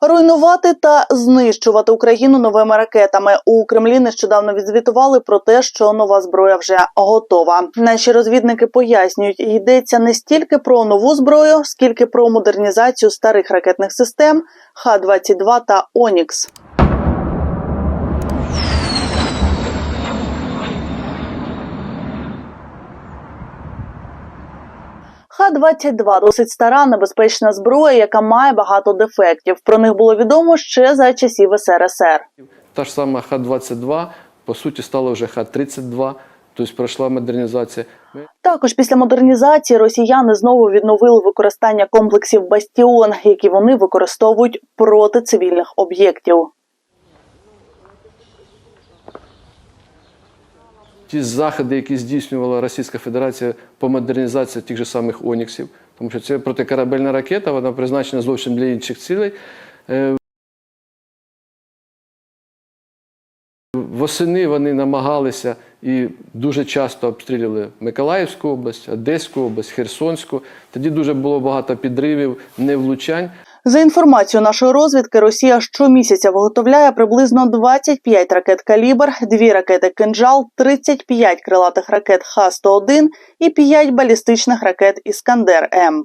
Руйнувати та знищувати Україну новими ракетами у Кремлі нещодавно відзвітували про те, що нова зброя вже готова. Наші розвідники пояснюють, йдеться не стільки про нову зброю, скільки про модернізацію старих ракетних систем Х-22 та Онікс. Х-22 – досить стара небезпечна зброя, яка має багато дефектів. Про них було відомо ще за часів СРСР. Та ж сама Х-22, по суті, стала вже Х-32, тобто пройшла модернізація. Також після модернізації росіяни знову відновили використання комплексів Бастіон, які вони використовують проти цивільних об'єктів. Ті заходи, які здійснювала Російська Федерація по модернізації тих же самих Оніксів, тому що це протикорабельна ракета, вона призначена зовсім для інших цілей. Е, Восени вони намагалися і дуже часто обстрілювали Миколаївську область, Одеську область, Херсонську. Тоді дуже було багато підривів, невлучань. За інформацією нашої розвідки, Росія щомісяця виготовляє приблизно 25 ракет «Калібр», 2 ракети «Кинджал», 35 крилатих ракет Х-101 і 5 балістичних ракет «Іскандер-М».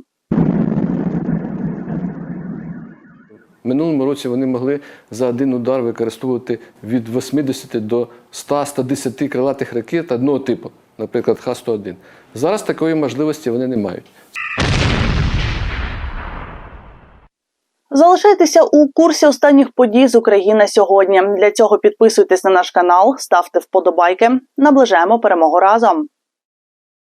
Минулому році вони могли за один удар використовувати від 80 до 100-110 крилатих ракет одного типу, наприклад, Х-101. Зараз такої можливості вони не мають. Залишайтеся у курсі останніх подій з України сьогодні. Для цього підписуйтесь на наш канал, ставте вподобайки. Наближаємо перемогу разом.